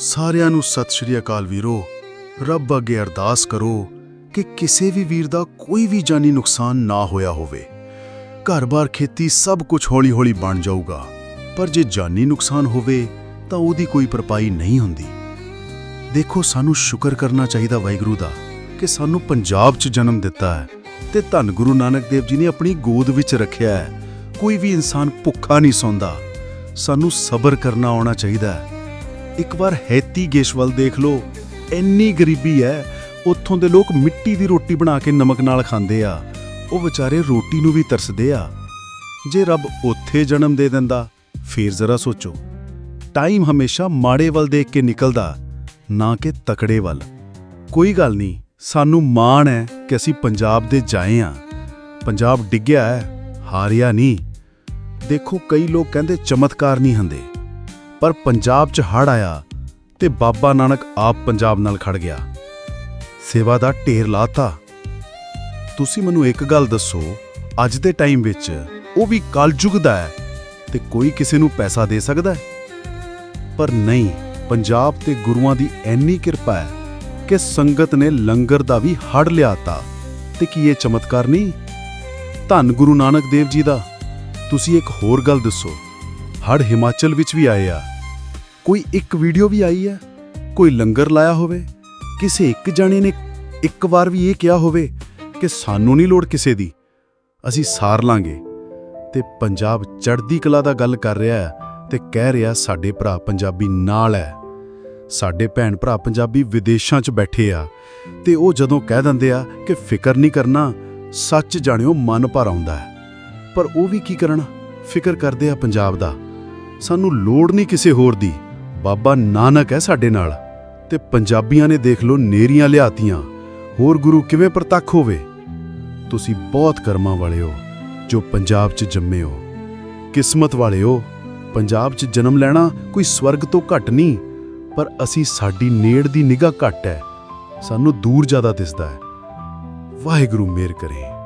ਸਾਰਿਆਂ ਨੂੰ ਸਤਿ ਸ਼੍ਰੀ ਅਕਾਲ ਵੀਰੋ। ਰੱਬ ਅੱਗੇ ਅਰਦਾਸ ਕਰੋ ਕਿ ਕਿਸੇ ਵੀ ਵੀਰ ਦਾ ਕੋਈ ਵੀ ਜਾਨੀ ਨੁਕਸਾਨ ਨਾ ਹੋਇਆ ਹੋਵੇ। ਘਰ-ਬਾਰ ਖੇਤੀ ਸਭ ਕੁਝ ਹੌਲੀ-ਹੌਲੀ ਬਣ ਜਾਊਗਾ। ਪਰ ਜੇ ਜਾਨੀ ਨੁਕਸਾਨ ਹੋਵੇ ਤਾਂ ਉਹਦੀ ਕੋਈ ਭਰਪਾਈ ਨਹੀਂ ਹੁੰਦੀ। ਦੇਖੋ, ਸਾਨੂੰ ਸ਼ੁਕਰ ਕਰਨਾ ਚਾਹੀਦਾ ਵਾਹਿਗੁਰੂ ਦਾ ਕਿ ਸਾਨੂੰ ਪੰਜਾਬ 'ਚ ਜਨਮ ਦਿੱਤਾ ਹੈ ਤੇ ਧੰਨ ਗੁਰੂ ਨਾਨਕ ਦੇਵ ਜੀ ਨੇ ਆਪਣੀ ਗੋਦ ਵਿੱਚ ਰੱਖਿਆ ਹੈ। ਕੋਈ ਵੀ ਇਨਸਾਨ ਭੁੱਖਾ ਨਹੀਂ ਸੌਂਦਾ। ਸਾਨੂੰ ਸਬਰ ਕਰਨਾ ਆਉਣਾ ਚਾਹੀਦਾ ਹੈ। ਇੱਕ ਵਾਰ ਹੈਤੀ ਗੇਸ਼ਵਲ ਦੇਖ ਲਓ, ਇੰਨੀ ਗਰੀਬੀ ਹੈ, ਉੱਥੋਂ ਦੇ ਲੋਕ ਮਿੱਟੀ ਦੀ ਰੋਟੀ ਬਣਾ ਕੇ ਨਮਕ ਨਾਲ ਖਾਂਦੇ ਆ, ਉਹ ਵਿਚਾਰੇ ਰੋਟੀ ਨੂੰ ਵੀ ਤਰਸਦੇ ਆ। ਜੇ ਰੱਬ ਉੱਥੇ ਜਨਮ ਦੇ ਦਿੰਦਾ, ਫੇਰ ਜ਼ਰਾ ਸੋਚੋ। ਟਾਈਮ ਹਮੇਸ਼ਾ ਮਾੜੇ ਵੱਲ ਦੇਖ ਕੇ ਨਿਕਲਦਾ, ਨਾ ਕਿ ਤਕੜੇ ਵੱਲ। ਕੋਈ ਗੱਲ ਨਹੀਂ, ਸਾਨੂੰ ਮਾਣ ਹੈ ਕਿ ਅਸੀਂ ਪੰਜਾਬ ਦੇ ਜਾਏ ਆ। ਪੰਜਾਬ ਡਿੱਗਿਆ ਹੈ, ਹਾਰਿਆ ਨਹੀਂ। ਦੇਖੋ ਕਈ ਲੋਕ ਕਹਿੰਦੇ ਚਮਤਕਾਰ ਨਹੀਂ ਹੁੰਦੇ। ਪਰ ਪੰਜਾਬ 'ਚ ਹੜ ਆਇਆ ਤੇ ਬਾਬਾ ਨਾਨਕ ਆਪ ਪੰਜਾਬ ਨਾਲ ਖੜ ਗਿਆ। ਸੇਵਾ ਦਾ ਢੇਰ ਲਾਤਾ। ਤੁਸੀਂ ਮੈਨੂੰ ਇੱਕ ਗੱਲ ਦੱਸੋ, ਅੱਜ ਦੇ ਟਾਈਮ ਵਿੱਚ ਉਹ ਵੀ ਕਲਯੁਗ ਦਾ ਹੈ ਤੇ ਕੋਈ ਕਿਸੇ ਨੂੰ ਪੈਸਾ ਦੇ ਸਕਦਾ ਹੈ? ਪਰ ਨਹੀਂ, ਪੰਜਾਬ ਤੇ ਗੁਰੂਆਂ ਦੀ ਐਨੀ ਕਿਰਪਾ ਹੈ ਕਿ ਸੰਗਤ ਨੇ ਲੰਗਰ ਦਾ ਵੀ ਹੜ ਲਿਆਤਾ। ਤੇ ਕੀ ਇਹ ਚਮਤਕਾਰ ਨਹੀਂ? ਧੰਨ ਗੁਰੂ ਨਾਨਕ ਦੇਵ ਜੀ ਦਾ। ਤੁਸੀਂ ਇੱਕ ਹੋਰ ਗੱਲ ਦੱਸੋ। ਹੜ ਹਿਮਾਚਲ ਵਿੱਚ ਵੀ ਆਏ ਆ। ਕੋਈ ਇੱਕ ਵੀਡੀਓ ਵੀ ਆਈ ਹੈ? ਕੋਈ ਲੰਗਰ ਲਾਇਆ ਹੋਵੇ? ਕਿਸੇ ਇੱਕ ਜਣੇ ਨੇ ਇੱਕ ਵਾਰ ਵੀ ਇਹ ਕਿਹਾ ਹੋਵੇ ਕਿ ਸਾਨੂੰ ਨਹੀਂ ਲੋੜ ਕਿਸੇ ਦੀ। ਅਸੀਂ ਸਾਰ ਲਾਂਗੇ। ਤੇ ਪੰਜਾਬ ਚੜ੍ਹਦੀ ਕਲਾ ਦਾ ਗੱਲ ਕਰ ਰਿਹਾ ਹੈ ਤੇ ਕਹਿ ਰਿਹਾ ਸਾਡੇ ਭਰਾ ਪੰਜਾਬੀ ਨਾਲ ਹੈ। ਸਾਡੇ ਭੈਣ ਭਰਾ ਪੰਜਾਬੀ ਵਿਦੇਸ਼ਾਂ 'ਚ ਬੈਠੇ ਆ। ਤੇ ਉਹ ਜਦੋਂ ਕਹਿ ਦਿੰਦੇ ਆ ਕਿ ਫਿਕਰ ਨਹੀਂ ਕਰਨਾ, ਸੱਚ ਜਾਣਿਓ ਮਨ ਭਰ ਆਉਂਦਾ ਹੈ। ਪਰ ਉਹ ਵੀ ਕੀ ਕਰਨ? ਫਿਕਰ ਕਰਦੇ ਆ ਪੰਜਾਬ ਦਾ। ਸਾਨੂੰ ਲੋੜ ਨਹੀਂ ਕਿਸੇ ਹੋਰ ਦੀ। ਬਾਬਾ ਨਾਨਕ ਹੈ ਸਾਡੇ ਨਾਲ। ਤੇ ਪੰਜਾਬੀਆਂ ਨੇ ਦੇਖ ਲਓ ਨੇਰੀਆਂ ਲਿਆਤੀਆਂ। ਹੋਰ ਗੁਰੂ ਕਿਵੇਂ ਪ੍ਰਤੱਖ ਹੋਵੇ? ਤੁਸੀਂ ਬਹੁਤ ਕਰਮਾਂ ਵਾਲੇ ਹੋ, ਜੋ ਪੰਜਾਬ 'ਚ ਜੰਮੇ ਹੋ। ਕਿਸਮਤ ਵਾਲੇ ਹੋ, ਪੰਜਾਬ 'ਚ ਜਨਮ ਲੈਣਾ ਕੋਈ ਸਵਰਗ ਤੋਂ ਘੱਟ ਨਹੀਂ, ਪਰ ਅਸੀਂ ਸਾਡੀ ਨੇੜ ਦੀ ਨਿਗਾਹ ਘੱਟ ਹੈ। ਸਾਨੂੰ ਦੂਰ ਜ਼ਿਆਦਾ ਦਿਸਦਾ ਹੈ। ਵਾਹਿਗੁਰੂ ਮੇਰ ਕਰੇ।